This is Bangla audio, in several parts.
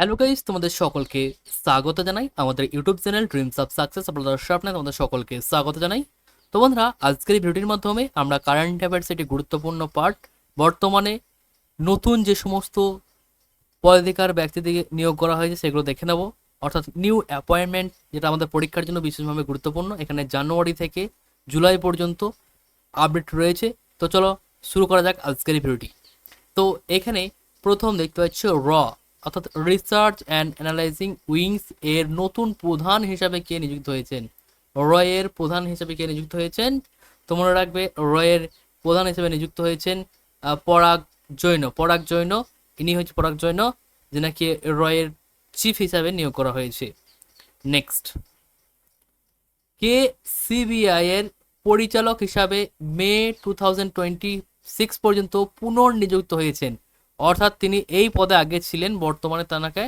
হ্যালো গাইস তোমাদের সকলকে স্বাগত জানাই। আমাদের YouTube channel dreams of success আপনাদের স্বপ্নে তোমাদের সকলকে স্বাগত জানাই। তো বন্ধুরা, আজকের এই ভিডিওটির মাধ্যমে আমরা কারেন্ট অ্যাফেয়ার্স একটি গুরুত্বপূর্ণ পার্ট বর্তমানে নতুন যে সমস্ত পদাধিকার ব্যক্তিদের নিয়োগ করা হয়েছে সেগুলো দেখে নেব। অর্থাৎ নিউ অ্যাপয়েন্টমেন্ট যেটা আমাদের পরীক্ষার জন্য বিশেষভাবে গুরুত্বপূর্ণ, এখানে জানুয়ারি থেকে জুলাই পর্যন্ত আপডেট রয়েছে। তো চলো শুরু করা যাক আজকের এই ভিডিওটি। তো এখানে প্রথম দেখতে পাচ্ছ র। অর্থাৎ রিসার্চ অ্যান্ড অ্যানালাইজিং উইংস এর নতুন প্রধান হিসাবে কে নিযুক্ত হয়েছেন? র এর প্রধান হিসাবে কে নিযুক্ত হয়েছেন? তো মনে রাখবে রয়ের প্রধান হিসেবে নিযুক্ত হয়েছেন পরাগ জৈন। পরাগ জৈন, ইনি হচ্ছে পরাগ জৈন যে নাকি রয়ের চিফ হিসাবে নিয়োগ করা হয়েছে। নেক্সট কে সিবিআই এর পরিচালক হিসাবে মে টু পর্যন্ত পুনর্নিযুক্ত হয়েছেন? অর্থাৎ তিনি এই পদে আগে ছিলেন, বর্তমানে তাকে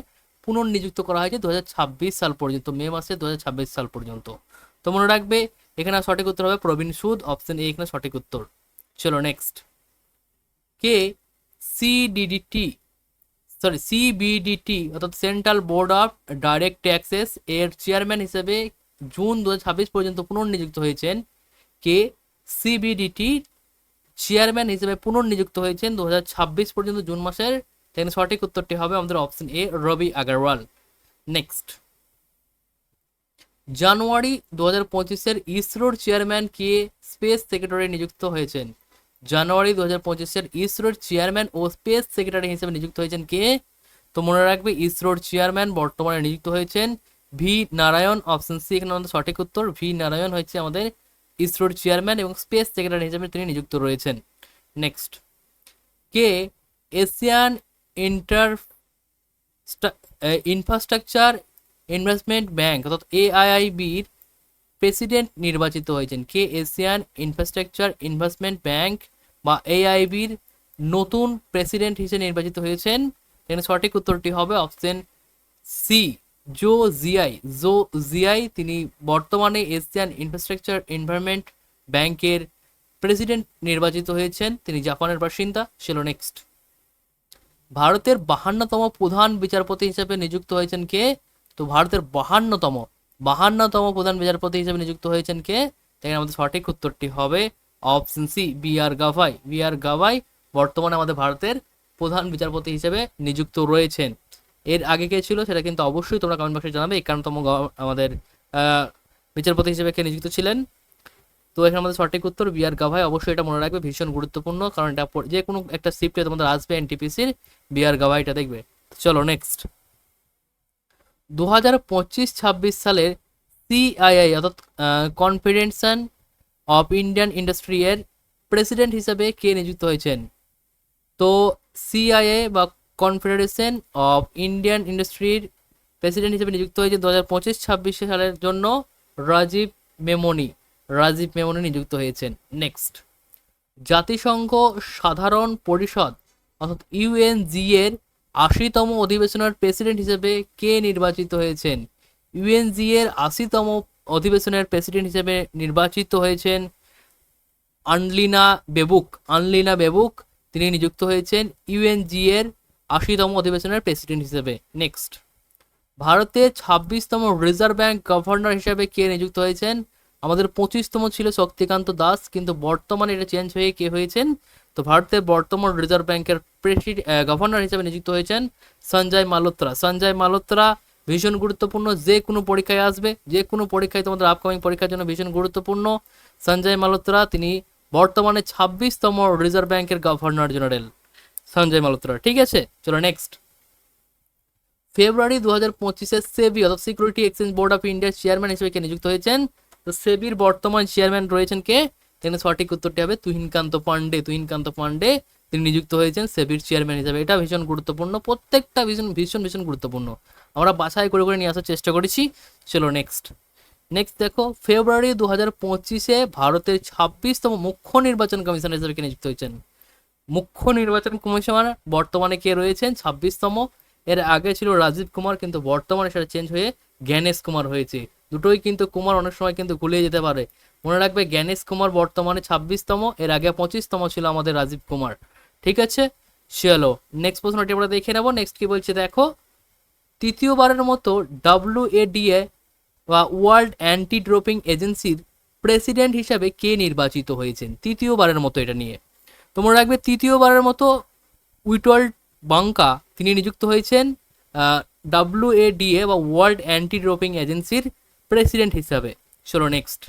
পুনর্নিযুক্ত করা হয়েছে দু হাজার ছাব্বিশ সাল পর্যন্ত, মে মাসে দু হাজার ছাব্বিশ সাল পর্যন্ত। তো মনে রাখবে, এখানে সঠিক উত্তর হবে প্রবীণ সুদ অপশন এ এখানে সঠিক উত্তর। চলো নেক্সট কে সিডিডিটি সরি সিবিডিটি অর্থাৎ Central Board of Direct Taxes এর চেয়ারম্যান হিসেবে জুন দু হাজার ছাব্বিশ পর্যন্ত পুনর্নিযুক্ত হয়েছেন কে সিবিডিটি চেয়ারম্যান হিসেবে পুনর্নিযুক্ত হয়েছেন দু হাজার ছাব্বিশ পর্যন্ত জুন মাসের। সেখানে সঠিক উত্তরটি হবে আমাদের option A Ravi Agarwal next January দু হাজার পঁচিশের ইসরোর চেয়ারম্যান কে স্পেস সেক্রেটারি নিযুক্ত হয়েছেন। জানুয়ারি দু হাজার পঁচিশের ইসরোর চেয়ারম্যান ও স্পেস সেক্রেটারি হিসেবে নিযুক্ত হয়েছেন কে? তো মনে রাখবে ইসরোর চেয়ারম্যান বর্তমানে নিযুক্ত হয়েছেন ভি নারায়ণ। অপশন সি এখানে আমাদের সঠিক উত্তর, ভি নারায়ণ হচ্ছে আমাদের ইসরোর চেয়ারম্যান এবং স্পেস সেক্রেটারি হিসেবে তিনি নিযুক্ত রয়েছেন। নেক্সট। কে? Asian inter infrastructure investment bank অর্থাৎ এআইআইবির প্রেসিডেন্ট নির্বাচিত হয়েছেন। কে? এশিয়ান ইনফ্রাস্ট্রাকচার ইনভেস্টমেন্ট ব্যাংক বা এআইবির নতুন প্রেসিডেন্ট হিসেবে নির্বাচিত হয়েছেন। এখানে সঠিক উত্তরটি হবে option C. Zou Jiayi Zou Jiayi তিনি বর্তমানে এশিয়ান ইনফ্রাস্ট্রাকচার এনভায়রনমেন্ট ব্যাংকের প্রেসিডেন্ট নির্বাচিত হয়েছেন। তিনি জাপানের বাসিন্দা, ছিল নেক্সট ভারতের বাহান্নতম প্রধান বিচারপতি হিসেবে নিযুক্ত হয়েছেন কে? তো ভারতের বাহান্নতম বাহান্নতম প্রধান বিচারপতি হিসেবে নিযুক্ত হয়েছেন কে? এখানে আমাদের সঠিক উত্তরটি হবে option C B R Gavai B R Gavai বর্তমানে আমাদের ভারতের প্রধান বিচারপতি হিসেবে নিযুক্ত রয়েছেন। এর আগে কে ছিল সেটা কিন্তু অবশ্যই তোমরা কমেন্ট বক্সে জানাবে একান্নতম আমাদের বিচারপতি হিসেবে কে নিযুক্ত ছিলেন। তো এখানে আমাদের সঠিক উত্তর বি আর গাভাই, অবশ্যই এটা মনে রাখবে, ভীষণ গুরুত্বপূর্ণ, কারণ এটা যে কোনো একটা শিফটে তোমাদের আসবে এনটিপিসির বি আর গাভাইটা দেখবে। চলো নেক্সট দু হাজার পঁচিশ ছাব্বিশ সালের সিআইআই অর্থাৎ কনফেডারেশন অফ ইন্ডিয়ান ইন্ডাস্ট্রি এর প্রেসিডেন্ট হিসেবে কে নিযুক্ত হয়েছেন? তো সিআইএ বা কনফেডারেশন অফ ইন্ডিয়ান ইন্ডাস্ট্রির প্রেসিডেন্ট হিসেবে নিযুক্ত হয়েছে দু হাজার পঁচিশ ছাব্বিশ সালের জন্য রাজীব মেমনি। রাজীব মেমনি নিযুক্ত হয়েছেন। নেক্সট জাতিসংঘ সাধারণ পরিষদ, অর্থাৎ ইউএনজি এর আশিতম অধিবেশনের প্রেসিডেন্ট হিসেবে কে নির্বাচিত হয়েছেন? ইউএনজি এর আশিতম অধিবেশনের প্রেসিডেন্ট হিসেবে নির্বাচিত হয়েছেন আনলিনা বেবুক। আনলিনা বেবুক, তিনি নিযুক্ত হয়েছেন। ইউএনজি এর আশিতম অধিবেশনের প্রেসিডেন্ট হিসেবে। নেক্সট ভারতে ছাব্বিশতম রিজার্ভ ব্যাংক গভর্নর হিসেবে কে নিযুক্ত হয়েছেন? আমাদের পঁচিশতম ছিল শক্তিকান্ত দাস, কিন্তু বর্তমানে এটা চেঞ্জ হয়ে কে হয়েছেন? তো ভারতের বর্তমান রিজার্ভ ব্যাংকের প্রেসিডেন্ট গভর্নর হিসেবে নিযুক্ত হয়েছেন সঞ্জয় মালোত্রা। সঞ্জয় মালোত্রা ভীষণ গুরুত্বপূর্ণ, যে কোনো পরীক্ষায় আসবে, যে কোনো পরীক্ষায় তোমাদের আপকামিং পরীক্ষার জন্য ভীষণ গুরুত্বপূর্ণ। সঞ্জয় মালোত্রা, তিনি বর্তমানে ছাব্বিশতম রিজার্ভ ব্যাংকের গভর্নর জেনারেল সঞ্জয় মালোত্রা ঠিক আছে? চলো নেক্সট ফেব্রুয়ারি দু হাজার পঁচিশে সেবি, অর্থাৎ সিকিউরিটি এক্সচেঞ্জ বোর্ড অফ ইন্ডিয়ার চেয়ারম্যান হিসেবে কে নিযুক্ত হয়েছেন? তো সেবির বর্তমান চেয়ারম্যান রয়েছেন কে? এখানে সঠিক উত্তরটি হবে তুহিনকান্ত পান্ডে তুহিনকান্ত পান্ডে তিনি নিযুক্ত হয়েছেন সেবির চেয়ারম্যান হিসেবে। এটা ভীষণ গুরুত্বপূর্ণ, প্রত্যেকটা ভীষণ ভীষণ ভীষণ গুরুত্বপূর্ণ। আমরা বাছাই করে করে নিয়ে আসার চেষ্টা করেছি। চলো নেক্সট নেক্সট দেখো, ফেব্রুয়ারি দু হাজার পঁচিশে ভারতের ছাব্বিশতম মুখ্য নির্বাচন কমিশনার হিসেবে কে নিযুক্ত হয়েছেন? মুখ্য নির্বাচন কমিশনার বর্তমানে কে রয়েছেন? ছাব্বিশতম। এর আগে ছিল রাজীব কুমার, কিন্তু বর্তমানে সেটা চেঞ্জ হয়ে জ্ঞানেশ কুমার হয়েছে। দুটোই কিন্তু কুমার অনেক সময় কিন্তু গুলিয়ে যেতে পারে। মনে রাখবে, জ্ঞানেশ কুমার বর্তমানে ছাব্বিশতম, এর আগে পঁচিশতম ছিল আমাদের রাজীব কুমার। ঠিক আছে? চলো নেক্সট প্রশ্নটি আমরা দেখে নেব। নেক্সট কি বলছে, দেখো, তৃতীয়বারের মতো ডাব্লিউএডিএ বা ওয়ার্ল্ড অ্যান্টি ড্রোপিং এজেন্সির প্রেসিডেন্ট হিসাবে কে নির্বাচিত হয়েছেন? তৃতীয়বারের মতো এটা নিয়ে। তোমরা রাখবে তৃতীয়বারের মতো উইটল বাঙ্কা তিনি নিযুক্ত হয়েছেন ডাব্লিউএডিএ বা ওয়ার্ল্ড অ্যান্টি ড্রোপিং এজেন্সির প্রেসিডেন্ট হিসাবে। চলো নেক্সট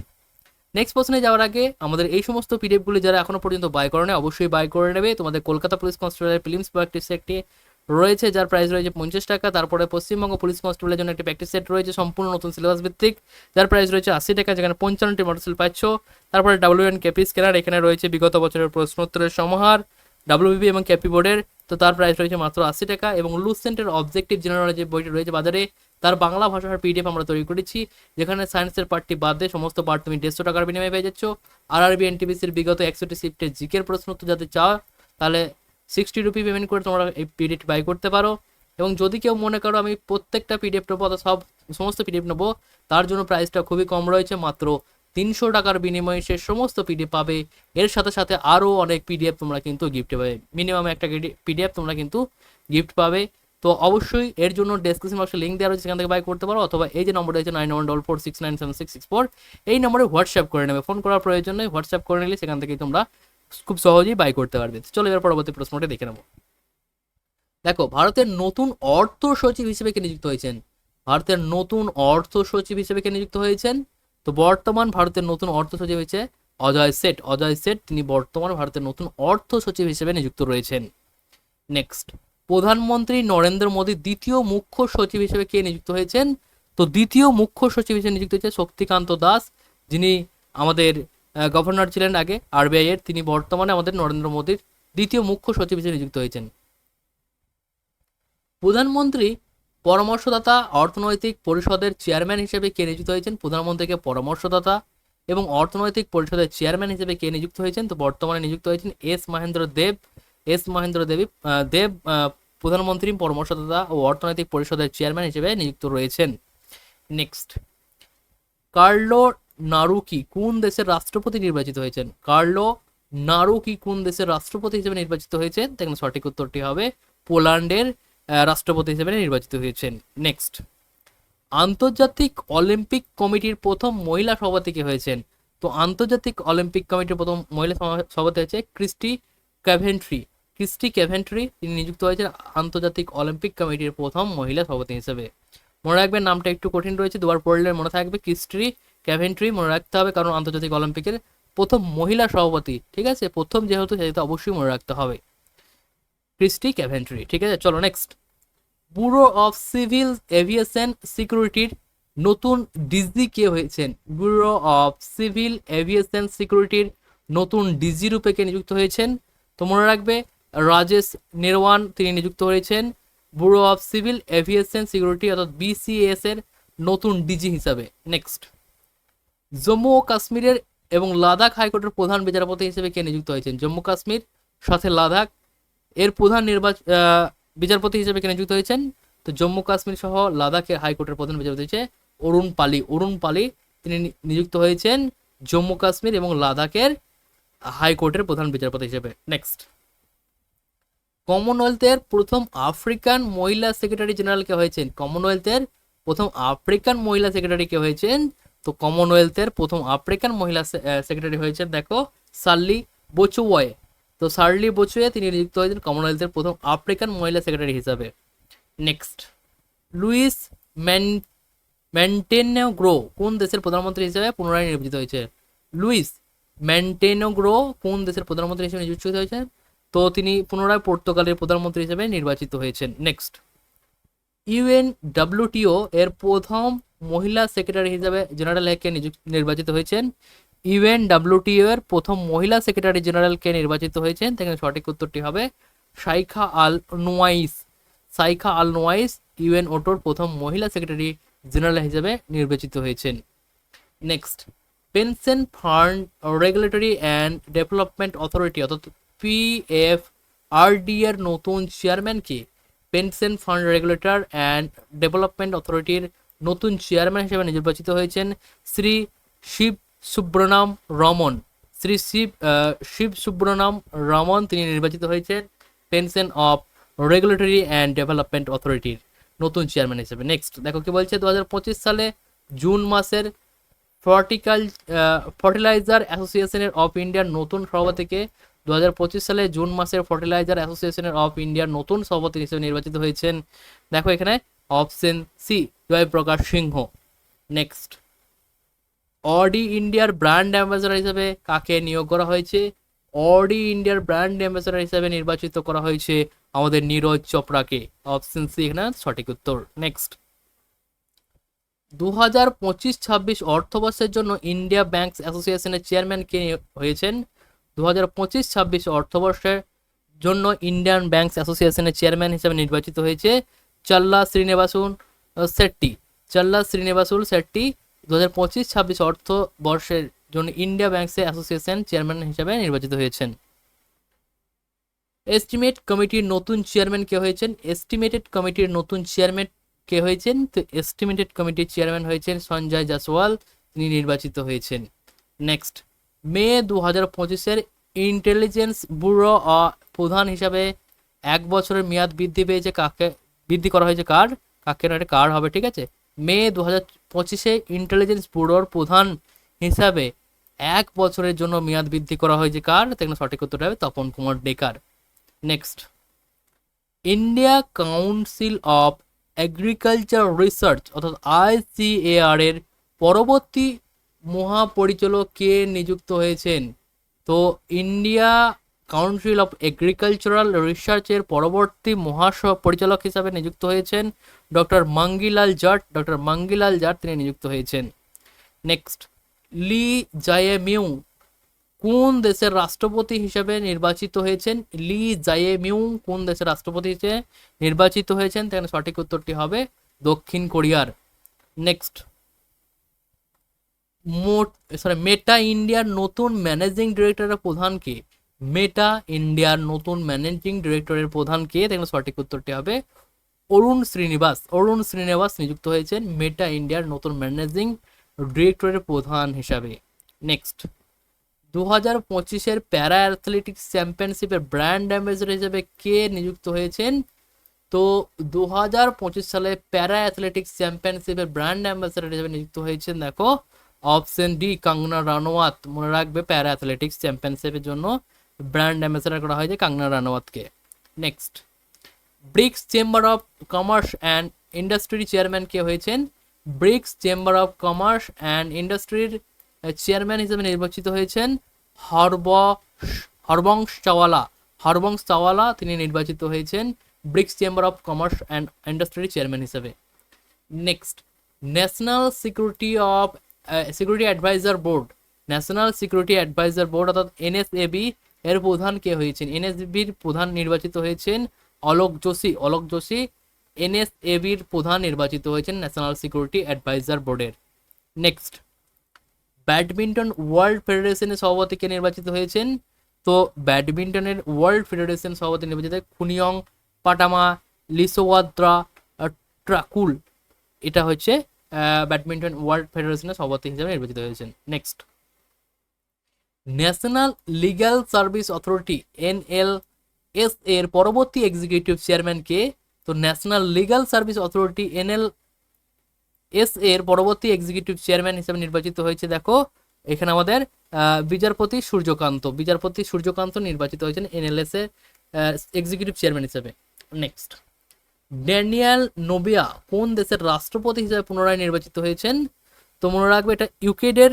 নেক্সট প্রশ্নে যাওয়ার আগে আমাদের এই সমস্ত পিডিএফগুলি যারা এখনও পর্যন্ত বাই করে নেয় অবশ্যই বাই করে নেবে। তোমাদের কলকাতা পুলিশ কনস্টেবলের ফিলিমস প্র্যাকটিস একটি রয়েছে, যার প্রাইস রয়েছে পঞ্চাশ টাকা। তারপরে পশ্চিমবঙ্গ পুলিশ কনস্টেবলের জন্য একটি প্র্যাকটিস সেট রয়েছে, সম্পূর্ণ নতুন সিলেবাস ভিত্তিক। যার প্রাইস রয়েছে আশি টাকা, যেখানে পঞ্চান্নটি মডেল পাচ্ছ। তারপরে ডাব্লিউ এন ক্যাপি স্ক্যানার এখানে রয়েছে বিগত বছরের প্রশ্নোত্তরের সমাহার ডাব্লিউবিপি এবং ক্যাপি বোর্ডের তো তার প্রাইস রয়েছে মাত্র আশি টাকা এবং লুসেন্টের অবজেক্টিভ জেনারেল যে বইটি রয়েছে বাজারে। তার বাংলা ভাষার পিডিএফ আমরা তৈরি করেছি, যেখানে সায়েন্সের পার্টটি বাদ দিয়ে সমস্ত পার্ট তুমি দেড়শো টাকার বিনিময়ে পেয়ে যাচ্ছ। আর আরবি এনটিপিসির বিগত একশোটি শিফটের জিকের প্রশ্ন তো যাতে চাও, তাহলে সিক্সটি রুপি পেমেন্ট করে তোমরা এই পিডিএফ বাই করতে পারো। এবং যদি কেউ মনে করো আমি প্রত্যেকটা পিডিএফ নেব অথবা সব, সমস্ত পিডিএফ নেব, তার জন্য প্রাইসটা খুবই কম রয়েছে। মাত্র তিনশো টাকার বিনিময়ে সে সমস্ত পিডিএফ পাবে। এর সাথে সাথে আরও অনেক পিডিএফ তোমরা কিন্তু গিফট পাবে। মিনিমাম একটা পিডিএফ তোমরা কিন্তু গিফট পাবে। তো অবশ্যই এর জন্য ডেসক্রিপশন বক্সে লিঙ্ক দেওয়া রয়েছে, সেখান থেকে বাই করতে পারো। অথবা এই যে নম্বর রয়েছে nine one double four six nine seven six six four এই নম্বরে হোয়াটসঅ্যাপ করে নেবে। ফোন করার প্রয়োজন নেই হোয়াটসঅ্যাপ করে নিলে সেখান থেকেই তোমরা খুব সহজেই বাই করতে পারবে চলো এবার পরবর্তী প্রশ্নটা দেখে নেব। দেখো, ভারতের নতুন অর্থ সচিব হিসেবে কে নিযুক্ত হয়েছেন? ভারতের নতুন অর্থ সচিব হিসেবে কে নিযুক্ত হয়েছেন? তো বর্তমান ভারতের নতুন অর্থ সচিব হয়েছে অজয় সেট। অজয় সেট, তিনি বর্তমান ভারতের নতুন অর্থ সচিব হিসেবে নিযুক্ত রয়েছেন। নেক্সট প্রধানমন্ত্রী নরেন্দ্র মোদী দ্বিতীয় মুখ্য সচিব হিসেবে কে নিযুক্ত হয়েছেন? তো দ্বিতীয় মুখ্য সচিব হিসেবে নিযুক্ত হয়েছে শক্তিকান্ত দাস। যিনি আমাদের গভর্নর ছিলেন আগে আরবিআই এর। তিনি বর্তমানে আমাদের নরেন্দ্র মোদীর দ্বিতীয় মুখ্য সচিব হিসেবে নিযুক্ত হয়েছেন। প্রধানমন্ত্রী পরামর্শদাতা, অর্থনৈতিক পরিষদের চেয়ারম্যান হিসেবে কে নিযুক্ত হয়েছেন? প্রধানমন্ত্রীকে পরামর্শদাতা এবং অর্থনৈতিক পরিষদের চেয়ারম্যান হিসেবে কে নিযুক্ত হয়েছেন? তো বর্তমানে নিযুক্ত হয়েছেন এস মহেন্দ্র দেব। এস মহেন্দ্র দেবী দেব প্রধানমন্ত্রী, পরামর্শদাতা ও অর্থনৈতিক পরিষদের চেয়ারম্যান হিসেবে নিযুক্ত রয়েছেন। নেক্সট কার্লো নারুকি কোন দেশের রাষ্ট্রপতি নির্বাচিত হয়েছেন? কার্লো নারুকি কোন দেশের রাষ্ট্রপতি হিসেবে নির্বাচিত হয়েছেন? দেখুন, সঠিক উত্তরটি হবে পোল্যান্ডের রাষ্ট্রপতি হিসেবে নির্বাচিত হয়েছেন। নেক্সট আন্তর্জাতিক অলিম্পিক কমিটির প্রথম মহিলা সভাপতি কে হয়েছেন? তো আন্তর্জাতিক অলিম্পিক কমিটির প্রথম মহিলা সভাপতি হয়েছে ক্রিস্টি ক্যাভেন্ট্রি। ক্রিস্টি ক্যাভেন্ট্রি তিনি নিযুক্ত হয়েছেন আন্তর্জাতিক অলিম্পিক কমিটির প্রথম মহিলা সভাপতি হিসেবে। মনে রাখবেন, নামটা একটু কঠিন রয়েছে, দুবার পড়লে মনে থাকবে, ক্রিস্টি ক্যাভেন্ট্রি মনে রাখতে হবে কারণ আন্তর্জাতিক অলিম্পিকের প্রথম মহিলা সভাপতি, ঠিক আছে? প্রথম যেহেতু সেহেতু অবশ্যই মনে রাখতে হবে। ক্রিস্টি ক্যাভেন্ট্রি ঠিক আছে? চলো next bureau of civil aviation সিকিউরিটির নতুন ডিজি কে হয়েছেন? ব্যুরো অফ সিভিল এভিয়েশন সিকিউরিটির নতুন ডিজি রূপে কে নিযুক্ত হয়েছেন? তো মনে রাখবে, রাজেশ নির্ওয়ান তিনি নিযুক্ত হয়েছেন। Bureau of civil aviation security অর্থাৎ বিসিএস এর নতুন ডিজি হিসাবে। নেক্সট জম্মু ও কাশ্মীরের এবং লাদাখ হাইকোর্টের প্রধান বিচারপতি হিসেবে কে নিযুক্ত হয়েছেন? জম্মু কাশ্মীর, সাথে লাদাখ, এর প্রধান নির্বাচন বিচারপতি হিসেবে কে নিযুক্ত হয়েছেন? তো জম্মু কাশ্মীর সহ লাদাখের হাইকোর্টের প্রধান বিচারপতি হচ্ছে অরুণ পালি। অরুণ পালি, তিনি নিযুক্ত হয়েছেন জম্মু কাশ্মীর এবং লাদাখের হাইকোর্টের প্রধান বিচারপতি হিসেবে। নেক্সট কমনওয়েলথের প্রথম আফ্রিকান মহিলা সেক্রেটারি জেনারেল কে হয়েছেন? কমনওয়েলথের প্রথম আফ্রিকান মহিলা সেক্রেটারি কে হয়েছেন? তো কমনওয়েলথের প্রথম আফ্রিকান মহিলা সেক্রেটারি হয়েছেন, দেখো সার্লি বোচুওয়ে তো সার্লি বোচুয়ে তিনি নিযুক্ত হয়েছেন কমনওয়েলথের প্রথম আফ্রিকান মহিলা সেক্রেটারি হিসাবে। নেক্সট লুইস ম্যান ম্যান্টেনোগ্রো কোন দেশের প্রধানমন্ত্রী হিসেবে পুনরায় নির্বাচিত হয়েছে? লুইস ম্যান্টেনোগ্রো কোন দেশের প্রধানমন্ত্রী হিসেবে নিযুক্ত হয়েছে তো তিনি পুনরায় পর্তুগালের প্রধানমন্ত্রী হিসেবে নির্বাচিত হয়েছেন। নেক্সট ইউএন ডাব্লিউটিও এর প্রথম মহিলা সেক্রেটারি হিসেবে জেনারেল কে নির্বাচিত হয়েছেন। ইউএন ডাব্লিউটিও এর প্রথম মহিলা সেক্রেটারি জেনারেলকে নির্বাচিত হয়েছেন। সেখানে সঠিক উত্তরটি হবে সাইখা আল নোয়াইস সাইখা আল নোয়াইস ইউএন ওটোর প্রথম মহিলা সেক্রেটারি জেনারেল হিসেবে নির্বাচিত হয়েছেন। Next, pension fund regulatory and development authority অর্থাৎ আরডি এর নতুন চেয়ারম্যান কি? Pension fund regulator and development অথরিটির নতুন চেয়ারম্যান হিসেবে নির্বাচিত হয়েছেন শ্রী শিব সুব্রনাম রমন। শ্রী শিব শিব সুব্রনাম রমন তিনি নির্বাচিত হয়েছেন pension of regulatory and development অথরিটির নতুন চেয়ারম্যান হিসেবে। নেক্সট, দেখো কি বলছে দু হাজার পঁচিশ সালে জুন মাসের ফর্টিকাল ফার্টিলাইজার অ্যাসোসিয়েশনের অফ ইন্ডিয়ার নতুন সভাপতিকে দু হাজার পঁচিশ সালে জুন মাসের ফার্টিলাইজার অ্যাসোসিয়েশনের অফ ইন্ডিয়ার নতুন সভাপতি হিসেবে নির্বাচিত হয়েছেন। দেখো এখানে option C Jayprakash Singh. Next Audi ইন্ডিয়ার ব্র্যান্ড অ্যাম্বাসেডর হিসেবে কাকে নিয়োগ করা হয়েছে? অডি ইন্ডিয়ার ব্র্যান্ড অ্যাম্বাসেডর হিসেবে নির্বাচিত করা হয়েছে আমাদের নীরজ চোপড়াকে। অপশন সি এখানে সঠিক উত্তর। নেক্সট দু হাজার পঁচিশ ছাব্বিশ অর্থবর্ষের জন্য ইন্ডিয়া ব্যাংকস অ্যাসোসিয়েশনের চেয়ারম্যান কে হয়েছেন? দু হাজার পঁচিশ, ছাব্বিশ অর্থবর্ষের জন্য ইন্ডিয়ান ব্যাংকস অ্যাসোসিয়েশনের চেয়ারম্যান হিসেবে নির্বাচিত হয়েছে চাল্লা শ্রীনিবাসুন শেট্টি। চাল্লা শ্রীনিবাসুল, শেট্টি দু হাজার পঁচিশ, ছাব্বিশ অর্থবর্ষের জন্য ইন্ডিয়া ব্যাংকস অ্যাসোসিয়েশন চেয়ারম্যান হিসেবে নির্বাচিত হয়েছেন। এস্টিমেট কমিটির নতুন চেয়ারম্যান কে হয়েছেন? এস্টিমেটেড কমিটির নতুন চেয়ারম্যান কে হয়েছেন? তো এস্টিমেটেড কমিটির চেয়ারম্যান হয়েছেন সঞ্জয় জাসওয়াল তিনি নির্বাচিত হয়েছেন। নেক্সট। মে দু হাজার পঁচিশের ইন্টেলিজেন্স ব্যুরো প্রধান হিসাবে এক বছরের মেয়াদ বৃদ্ধি পেয়েছে কাকে, বৃদ্ধি করা হয়েছে কার? কাকে না কার হবে, ঠিক আছে? মে দু হাজার পঁচিশে ইন্টেলিজেন্স ব্যুরোর প্রধান হিসাবে এক বছরের জন্য মেয়াদ বৃদ্ধি করা হয়েছে কার? সেখানে সঠিক উত্তরটা হবে Tapan Kumar decker. Next India council of agriculture research অর্থাৎ আইসিএআর এর পরবর্তী মহাপরিচালক কে নিযুক্ত হয়েছেন? তো ইন্ডিয়া কাউন্সিল অফ এগ্রিকালচারাল রিসার্চের পরবর্তী মহাস পরিচালক হিসাবে নিযুক্ত হয়েছেন ডক্টর মাঙ্গিলাল জাট। ডক্টর মাঙ্গিলাল জাট তিনি নিযুক্ত হয়েছেন। নেক্সট, লি জায়েমিউ কোন দেশের রাষ্ট্রপতি হিসেবে নির্বাচিত হয়েছেন? লি জায়েমিউ কোন দেশের রাষ্ট্রপতি হিসেবে নির্বাচিত হয়েছেন? তাহলে সঠিক উত্তরটি হবে দক্ষিণ কোরিয়ার। নেক্সট মোট সরি মেটা ইন্ডিয়ার নতুন ম্যানেজিং ডিরেক্টরের প্রধান কে মেটা ইন্ডিয়ার নতুন ম্যানেজিং ডিরেক্টরের প্রধানকে দেখলে সঠিক উত্তরটি হবে, অরুণ শ্রীনিবাস অরুণ শ্রীনিবাস নিযুক্ত হয়েছেন মেটা ইন্ডিয়ার নতুন ম্যানেজিং ডিরেক্টরের প্রধান হিসাবে। নেক্সট দু হাজার পঁচিশের প্যারা অ্যাথলেটিক্স চ্যাম্পিয়নশিপের ব্র্যান্ড অ্যাম্বাসেডর হিসেবে কে নিযুক্ত হয়েছেন? তো দু হাজার পঁচিশ সালে প্যারা অ্যাথলেটিক্স চ্যাম্পিয়নশিপের ব্র্যান্ড অ্যাম্বাসেডর হিসেবে নিযুক্ত হয়েছেন, দেখো অপশন ডি, কাঙ্গনা রানোয়াত মনে রাখবে, প্যারা অ্যাথলেটিক্স চ্যাম্পিয়নশিপের জন্য ব্র্যান্ড অ্যাম্বাসেডর করা হয়েছে Kangana রানোয়াতকে next. BRICS chamber of commerce and industry chairman কে হয়েছেন? BRICS chamber of commerce and ইন্ডাস্ট্রির চেয়ারম্যান হিসেবে নির্বাচিত হয়েছেন হরব হরবংশ চাওয়ালা। হরবংশ চাওয়ালা তিনি নির্বাচিত হয়েছেন BRICS chamber of commerce and industry chairman হিসেবে। Next. National security of security adviser board national security adviser board অর্থাৎ এনএসএবি এর প্রধান কে হয়েছেন? এনএসবির প্রধান নির্বাচিত হয়েছেন অলোক যোশী। অলোক যোশী এনএসএবির প্রধান নির্বাচিত হয়েছেন ন্যাশনাল সিকিউরিটি অ্যাডভাইজার বোর্ডের নেক্সট ব্যাডমিন্টন ওয়ার্ল্ড ফেডারেশনের সভাপতিকে নির্বাচিত হয়েছেন? তো ব্যাডমিন্টনের ওয়ার্ল্ড ফেডারেশন সভাপতি নির্বাচিত খুনিয়ং পাটামা লিসোয়াদ্রা ট্রাকুল এটা হচ্ছে ব্যাডমিন্টন ওয়ার্ল্ড ফেডারেশনের সভাপতি হিসেবে নির্বাচিত হয়েছেন। Next national legal service authority NL S এর পরবর্তী এক্সিকিউটিভ চেয়ারম্যান কে? তো national legal service authority NL S এর পরবর্তী এক্সিকিউটিভ চেয়ারম্যান হিসেবে নির্বাচিত হয়েছে, দেখো। এখানে আমাদের বিচারপতি সূর্যকান্ত। বিচারপতি সূর্যকান্ত নির্বাচিত হয়েছেন এনএলএস এর এক্সিকিউটিভ চেয়ারম্যান হিসেবে। নেক্সট ড্যানিয়াল নোবিয়া কোন দেশের রাষ্ট্রপতি হিসেবে পুনরায় নির্বাচিত হয়েছেন? তো মনে রাখবে এটা ইউকেডের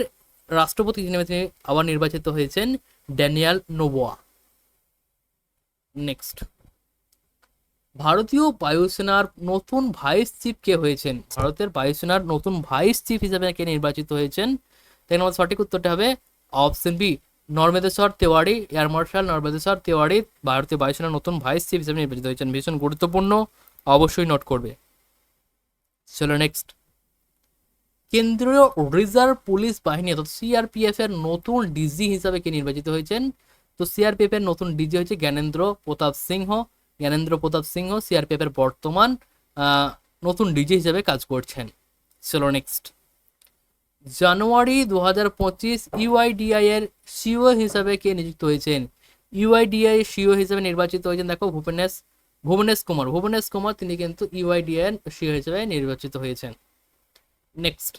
রাষ্ট্রপতি হিসেবে তিনি আবার নির্বাচিত হয়েছেন, ড্যানিয়াল নোবোয়া। নেক্সট ভারতীয় বায়ুসেনার নতুন ভাইস চিফ কে হয়েছেন? ভারতের বায়ুসেনার নতুন ভাইস চিফ হিসেবে কে নির্বাচিত হয়েছেন? তাই আমাদের সঠিক উত্তরটা হবে option B, Narmadeshwar Tewari, air marshal Narmadeshwar Tewari, ভারতীয় বায়ুসেনার নতুন ভাইস চিফ হিসেবে নির্বাচিত হয়েছেন। ভীষণ গুরুত্বপূর্ণ। অবশ্যই নোট করবে। চলো নেক্সট কেন্দ্রীয় রিজার্ভ পুলিশ বাহিনী অর্থাৎ সিআরপিএফ এর নতুন ডিজি হিসাবে কে নির্বাচিত হয়েছেন? তো সিআরপিএফ এর নতুন ডিজি হয়েছে জ্ঞানেন্দ্র প্রতাপ সিংহ। জ্ঞানেন্দ্র প্রতাপ সিংহ সিআরপিএফ এর বর্তমান নতুন ডিজি হিসেবে কাজ করছেন। চলো নেক্সট জানুয়ারি দু হাজার পঁচিশ ইউআইডিআই এর সিও হিসাবে কে নিযুক্ত হয়েছেন? ইউআইডিআই সিও হিসেবে নির্বাচিত হয়েছেন, দেখো ভূপেনেশ ভুবনেশ কুমার ভুবনেশ কুমার তিনি কিন্তু ইউআইডিএন সিও হিসেবে নির্বাচিত হয়েছেন। নেক্সট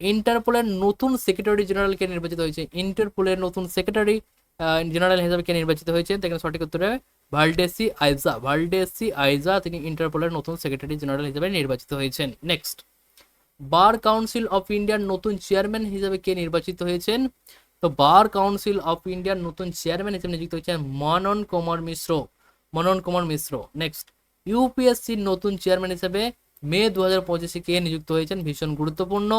ইন্টারপোলের নতুন সেক্রেটারি জেনারেল কে নির্বাচিত হয়েছে। ইন্টারপোলের নতুন সেক্রেটারি জেনারেল হিসেবে কে নির্বাচিত হয়েছেন? এখানে সঠিক উত্তর ভালডেসি আইজা ভালডেসি আইজা তিনি ইন্টারপোলের নতুন সেক্রেটারি জেনারেল হিসেবে নির্বাচিত হয়েছেন। নেক্সট বার কাউন্সিল অফ ইন্ডিয়ার নতুন চেয়ারম্যান হিসেবে কে নির্বাচিত হয়েছেন? তো বার কাউন্সিল অফ ইন্ডিয়ার নতুন চেয়ারম্যান হিসেবে নিযুক্ত হয়েছেন মনন কুমার মিশ্র। মনন কুমার মিশ্র। নেক্সট ইউপিএসসির নতুন চেয়ারম্যান হিসেবে মে দু হাজার পঁচিশে কে নিযুক্ত হয়েছেন? ভীষণ গুরুত্বপূর্ণ।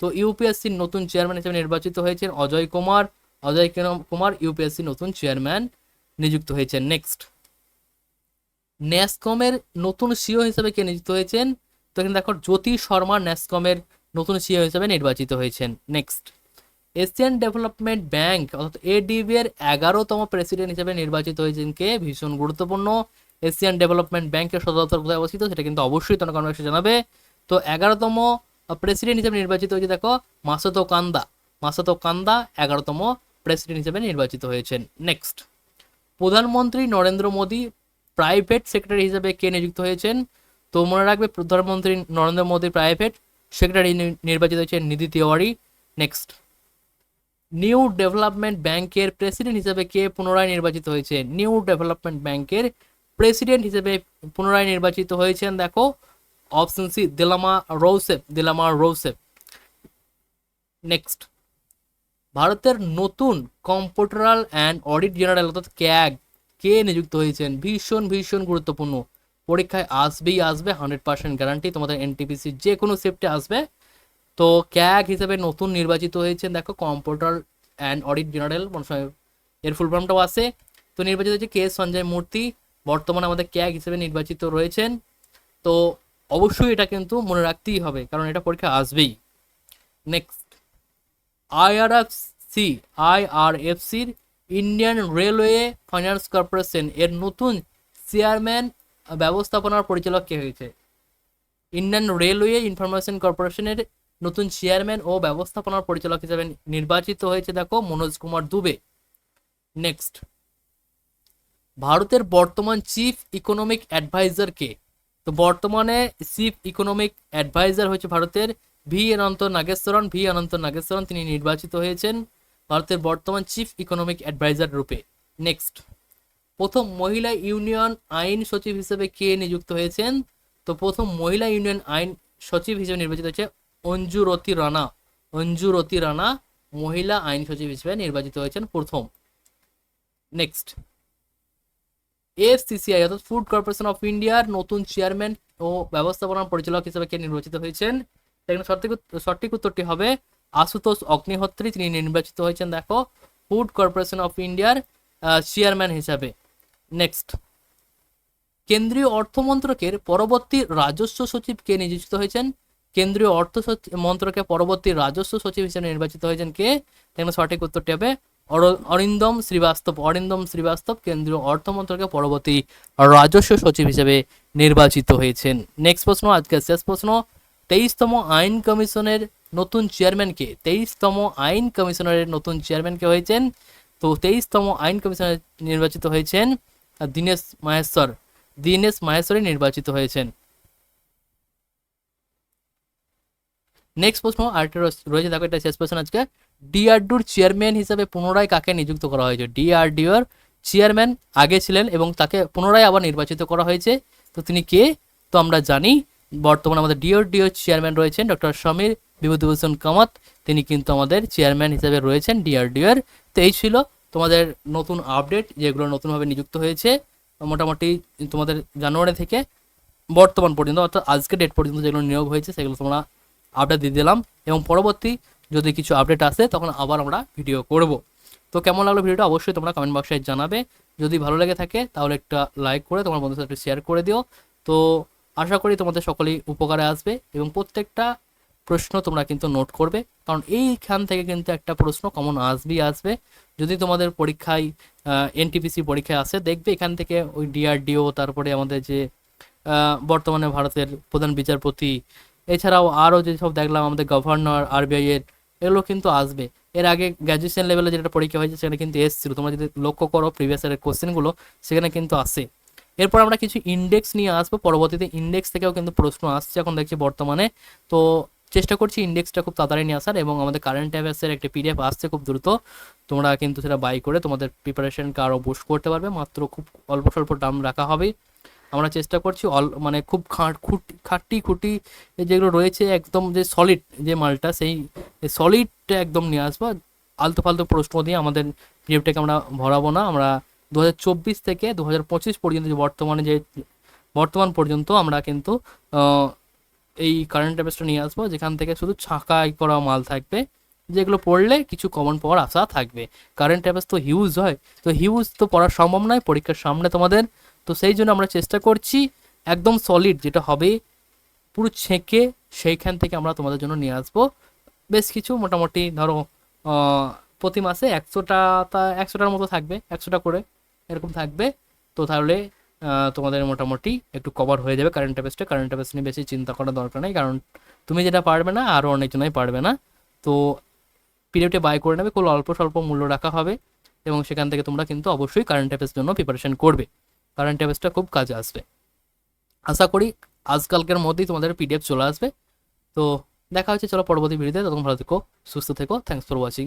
তো ইউপিএসসির নতুন চেয়ারম্যান হিসেবে নির্বাচিত হয়েছেন অজয় কুমার। অজয় কুমার ইউপিএসসি নতুন চেয়ারম্যান নিযুক্ত হয়েছেন। নেক্সট ন্যাসকমের নতুন সিও হিসেবে কে নিযুক্ত হয়েছেন? তো এখানে দেখো, জ্যোতি শর্মা ন্যাসকমের নতুন সিও হিসেবে নির্বাচিত হয়েছেন। নেক্সট এশিয়ান ডেভেলপমেন্ট ব্যাংক, অর্থাৎ এডিবি এর এগারোতম প্রেসিডেন্ট হিসেবে নির্বাচিত হয়েছেন কে? ভীষণ গুরুত্বপূর্ণ। এশিয়ান ডেভেলপমেন্ট ব্যাংকের সদর দপ্তর কোথায় অবস্থিত? সেটা কিন্তু অবশ্যই তোমার কমেন্ট জানাবে। তো এগারোতম প্রেসিডেন্ট হিসেবে নির্বাচিত হয়েছে, দেখো, মাসাতো কান্দা। মাসাতো কান্দা এগারোতম প্রেসিডেন্ট হিসেবে নির্বাচিত হয়েছেন। নেক্সট প্রধানমন্ত্রী নরেন্দ্র মোদী প্রাইভেট সেক্রেটারি হিসেবে কে নিযুক্ত হয়েছেন? তো মনে রাখবে, প্রধানমন্ত্রী নরেন্দ্র মোদী প্রাইভেট সেক্রেটারি নির্বাচিত হয়েছেন Nidhi Tiwari. Next new development ব্যাংকের প্রেসিডেন্ট হিসেবে কে পুনরায় নির্বাচিত হয়েছে? নিউ ডেভেলপমেন্ট ব্যাংকের প্রেসিডেন্ট হিসেবে পুনরায় নির্বাচিত হয়েছেন, দেখো, option C, Dilma Rousseff Dilma Rousseff. Next ভারতের নতুন কম্পিউটারাল অ্যান্ড অডিট জেনারেল অর্থাৎ ক্যাগ কে নিযুক্ত হয়েছেন? ভীষণ ভীষণ গুরুত্বপূর্ণ। পরীক্ষায় আসবেই আসবে হান্ড্রেড পার্সেন্ট গ্যারান্টি তোমাদের এনটিপিসি যে কোনো শিফটে আসবে। তো ক্যাগ হিসেবে নতুন নির্বাচিত হয়েছেন, দেখো কম্পিউটার অ্যান্ড অডিট জেনারেল এর ফুল ফর্মটাও আছে। তো নির্বাচিত হয়েছে কে সঞ্জয় মূর্তি, বর্তমানে আমাদের ক্যাগ হিসেবে নির্বাচিত রয়েছেন। তো অবশ্যই এটা কিন্তু মনে রাখতেই হবে, কারণ এটা পরীক্ষা আসবেই। নেক্সট আইআরএফসি আইআরএফসির ইন্ডিয়ান রেলওয়ে ফাইন্যান্স কর্পোরেশন এর নতুন চেয়ারম্যান ব্যবস্থাপনার পরিচালক কে হয়েছে? ইন্ডিয়ান রেলওয়ে ইনফরমেশন কর্পোরেশনের নতুন চেয়ারম্যান ও ব্যবস্থাপনার পরিচালক হিসেবে নির্বাচিত হয়েছে, দেখো, মনোজ কুমার দুবে। নেক্সট ভারতের বর্তমান চিফ ইকোনমিক অ্যাডভাইজার কে? তো বর্তমানে চিফ ইকোনমিক অ্যাডভাইজার হচ্ছে ভারতের ভি অনন্ত নাগেশ্বরন। ভি অনন্ত নাগেশ্বরন, তিনি নির্বাচিত হয়েছেন ভারতের বর্তমান চিফ ইকোনমিক অ্যাডভাইজার রূপে। নেক্সট প্রথম মহিলা ইউনিয়ন আইন সচিব হিসেবে কে নিযুক্ত হয়েছেন? তো প্রথম মহিলা ইউনিয়ন আইন সচিব হিসেবে নির্বাচিত হয়েছে অঞ্জুরতি রানা। অঞ্জুরতি রানা মহিলা আইন সচিব হিসেবে নির্বাচিত হয়েছেন প্রথম। নেক্সট এফসিসিআই অর্থাৎ ফুড কর্পোরেশন অফ ইন্ডিয়ার নতুন চেয়ারম্যান ও ব্যবস্থাপনা পরিচালক হিসেবে কে নির্বাচিত হয়েছেন? এখানে সঠিক সঠিক উত্তরটি হবে আশুতোষ অগ্নিহোত্রী। তিনি নির্বাচিত হয়েছেন, দেখো, ফুড কর্পোরেশন অফ ইন্ডিয়ার চেয়ারম্যান হিসাবে। নেক্সট কেন্দ্রীয় অর্থমন্ত্রকের পরবর্তী রাজস্ব সচিব কে নিযুক্ত হয়েছেন? কেন্দ্রীয় অর্থ মন্ত্রকের পরবর্তী রাজস্ব সচিব হিসেবে নির্বাচিত হয়েছেন কে? এখানে সঠিক উত্তরটি হবে অর- অরিন্দম শ্রীবাস্তব। অরিন্দম শ্রীবাস্তব কেন্দ্রীয় অর্থ মন্ত্রকের পরবর্তী রাজস্ব সচিব হিসেবে নির্বাচিত হয়েছেন। নেক্সট প্রশ্ন, আজকের শেষ প্রশ্ন। তেইশতম আইন কমিশনের নতুন চেয়ারম্যান কে? তেইশতম আইন কমিশনারের নতুন চেয়ারম্যান কে হয়েছেন? তো তেইশতম আইন কমিশনার নির্বাচিত হয়েছেন দীনেশ মাহেশ্বর। দীনেশ মাহেশ্বরী নির্বাচিত হয়েছেন। নেক্সট প্রশ্ন, আরেকটা রয়েছে- দেখো, এটা শেষ প্রশ্ন আজকে। ডিআরডিওর চেয়ারম্যান হিসেবে পুনরায় কাকে নিযুক্ত করা হয়েছে? ডিআরডিওর চেয়ারম্যান আগে ছিলেন এবং তাকে পুনরায় আবার নির্বাচিত করা হয়েছে। তো তিনি কে? তো আমরা জানি, বর্তমানে আমাদের ডিআরডিও চেয়ারম্যান রয়েছেন ডক্টর সমীর বিভূতিভূষণ কামাত। তিনি কিন্তু আমাদের চেয়ারম্যান হিসেবে রয়েছেন ডিআরডিওর তো এই ছিল তোমাদের নতুন আপডেট যেগুলো নতুনভাবে নিযুক্ত হয়েছে। মোটামুটি তোমাদের জানুয়ারি থেকে বর্তমান পর্যন্ত, অর্থাৎ আজকে ডেট পর্যন্ত যেগুলো নিয়োগ হয়েছে, সেগুলো তোমরা আপডেট দিয়ে দিলাম এবং পরবর্তী যদি কিছু আপডেট আসে, তখন আবার আমরা ভিডিও করব। তো কেমন লাগল ভিডিওটা অবশ্যই তোমরা কমেন্ট বক্সে জানাবে। যদি ভালো লেগে থাকে, তাহলে একটা লাইক করে তোমার বন্ধুদের সাথে শেয়ার করে দিও। তো আশা করি তোমাদের সকলেই উপকারে আসবে এবং প্রত্যেকটা প্রশ্ন তোমরা কিন্তু নোট করবে। কারণ এইখান থেকে কিন্তু একটা প্রশ্ন কমন আসবেই আসবে। যদি তোমাদের পরীক্ষায় এনটিপিসি পরীক্ষায় আসে, দেখবে এখান থেকে ওই ডিআরডিও তারপরে আমাদের যে বর্তমানে ভারতের প্রধান বিচারপতি এছাড়াও আরও যেসব দেখলাম আমাদের গভর্নর আরবিআই এর, এগুলো কিন্তু আসবে। এর আগে গ্র্যাজুয়েশন লেভেলে যেটা পরীক্ষা হয়েছে সেখানে কিন্তু এসেছিল। তোমরা যদি লক্ষ্য করো প্রিভিয়াস ইয়ারের কোশ্চেনগুলো সেখানে কিন্তু আসে। এরপর আমরা কিছু ইন্ডেক্স নিয়ে আসব। পরবর্তীতে ইন্ডেক্স থেকেও কিন্তু প্রশ্ন আসছে এখন দেখছি বর্তমানে। তো চেষ্টা করছি ইন্ডেক্সটা খুব তাড়াতাড়ি নিয়ে আসার এবং আমাদের কারেন্ট অ্যাফেয়ার্সের একটা পিডিএফ আসছে খুব দ্রুত। তোমরা কিন্তু সেটা বাই করে তোমাদের প্রিপারেশনকে আরও বুস্ট করতে পারবে। মাত্র খুব অল্প স্বল্প দাম রাখা হবে আমরা চেষ্টা করছি অল মানে খুব খাট, খুঁটি, খাটি যেগুলো রয়েছে, একদম যে সলিড যে মালটা, সেই সলিডটা একদম নিয়ে আসব। আলতু ফালতু প্রশ্ন দিয়ে আমাদের পিডিএফটাকে আমরা ভরাবো না। আমরা দু হাজার চব্বিশ থেকে দু হাজার পঁচিশ পর্যন্ত যে বর্তমানে যে, বর্তমান পর্যন্ত আমরা কিন্তু এই কারেন্ট অ্যাফেয়ার্সটা নিয়ে আসব, যেখান থেকে শুধু ছাঁকাই করা মাল থাকবে। যেগুলো পড়লে কিছু কমন পাওয়ার আশা থাকবে। কারেন্ট অ্যাফেয়ার্স তো হিউজ হয়। তো হিউজ তো পড়া সম্ভব নয়। পরীক্ষার সামনে তোমাদের তো সেই জন্য আমরা চেষ্টা করছি একদম সলিড যেটা হবে, পুরো ছেঁকে সেইখান থেকে আমরা তোমাদের জন্য নিয়ে আসব। বেশ কিছু মোটামুটি ধরো প্রতি মাসে একশোটা তা, একশোটার মতো থাকবে, একশোটা করে এরকম থাকবে। তো তাহলে তোমাদের মোটামুটি একটু কভার হয়ে যাবে কারেন্ট অ্যাফেয়ার্সটা কারেন্ট অ্যাফেয়ার্স নিয়ে বেশি চিন্তা করার দরকার নেই, কারণ তুমি যেটা পারবে না আরও অনেকজনাই পারবে না। তো পিরিয়ডে বাই করে নেবে খুব অল্প স্বল্প মূল্য রাখা হবে এবং সেখান থেকে তোমরা কিন্তু অবশ্যই কারেন্ট অ্যাফেয়ার্স জন্য প্রিপারেশন করবে। কারেন্ট অ্যাফেয়ার্সটা খুব কাজে আসবে। আশা করি আজকালকের মধ্যেই তোমাদের পিডিএফ চলে আসবে। তো দেখা হচ্ছে, চলো পরবর্তী ভিডিওতে তখন ভালো থেকো, সুস্থ থেকো। Thanks for watching